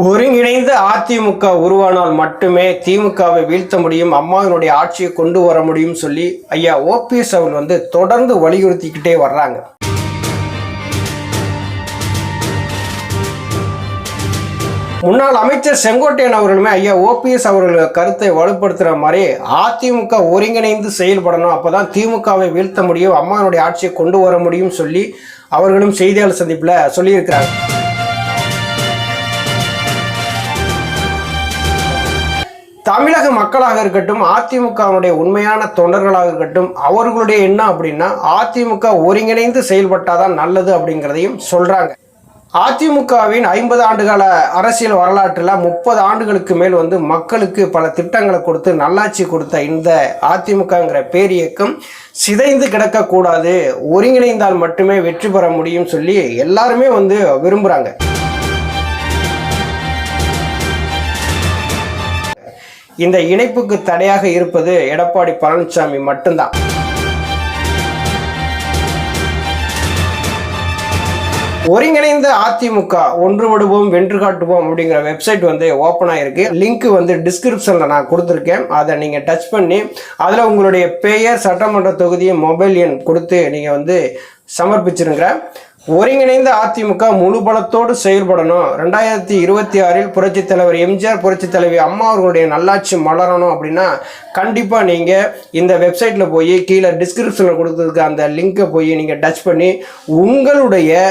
ஒருங்கிணைந்த அதிமுக உருவானால் மட்டுமே திமுகவை வீழ்த்த முடியும் அம்மாவினுடைய ஆட்சியை கொண்டு வர முடியும் சொல்லி ஐயா ஓபிஎஸ் அவர்கள் வந்து தொடர்ந்து வலியுறுத்திக்கிட்டே வர்றாங்க. முன்னாள் அமைச்சர் செங்கோட்டையன் அவர்களுமே ஐயா ஓபிஎஸ் அவர்கள் கருத்தை வலுப்படுத்துகிற மாதிரி அதிமுக ஒருங்கிணைந்து செயல்படணும் அப்பதான் திமுகவை வீழ்த்த முடியும் அம்மாவினுடைய ஆட்சியை கொண்டு வர முடியும் சொல்லி அவர்களும் செய்தியாளர் சந்திப்பில் சொல்லியிருக்கிறாங்க. தமிழக மக்களாக இருக்கட்டும் அதிமுகவுடைய உண்மையான தொண்டர்களாக இருக்கட்டும் அவர்களுடைய எண்ணம் அப்படின்னா அதிமுக ஒருங்கிணைந்து செயல்பட்டாதான் நல்லது அப்படிங்கிறதையும் சொல்றாங்க. அதிமுகவின் ஐம்பது ஆண்டுகால அரசியல் வரலாற்றில் முப்பது ஆண்டுகளுக்கு மேல் வந்து மக்களுக்கு பல திட்டங்களை கொடுத்து நல்லாட்சி கொடுத்த இந்த அதிமுகங்கிற பேரியக்கம் சிதைந்து கிடக்கக்கூடாது. ஒருங்கிணைந்தால் மட்டுமே வெற்றி பெற முடியும் சொல்லி எல்லாருமே வந்து விரும்புகிறாங்க இந்த இணைப்புக்கு தடையாக இருப்பது எடப்பாடி பழனிசாமி மட்டும்தான். ஒருங்கிணைந்த அதிமுக ஒன்றுபடுவோம் வென்று காட்டுவோம் அப்படிங்கிற வெப்சைட் வந்து ஓப்பன் ஆயிருக்கு. லிங்க் வந்து டிஸ்கிரிப்ஷனில் நான் கொடுத்துருக்கேன். அதை நீங்கள் டச் பண்ணி அதில் உங்களுடைய பெயர் சட்டமன்ற தொகுதியும் மொபைல் எண் கொடுத்து நீங்கள் வந்து சமர்ப்பிச்சிருங்க. ஒருங்கிணைந்த அதிமுக முழு பலத்தோடு செயல்படணும். ரெண்டாயிரத்தி இருபத்தி ஆறில் புரட்சித் தலைவர் எம்ஜிஆர் புரட்சித் தலைவி அம்மா அவர்களுடைய நல்லாட்சி மலரணும் அப்படின்னா கண்டிப்பாக நீங்கள் இந்த வெப்சைட்டில் போய் கீழே டிஸ்கிரிப்ஷனில் கொடுத்துருக்க அந்த லிங்கை போய் நீங்கள் டச் பண்ணி உங்களுடைய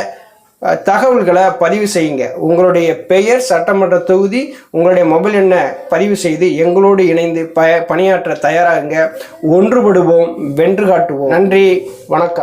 தகவல்களை பதிவு செய்யுங்க. உங்களுடைய பெயர் சட்டமன்ற தொகுதி உங்களுடைய மொபைல் எண்ணை பதிவு செய்து எங்களோடு இணைந்து ப பணியாற்ற தயாராகுங்க. ஒன்றுபடுவோம் வென்று காட்டுவோம். நன்றி வணக்கம்.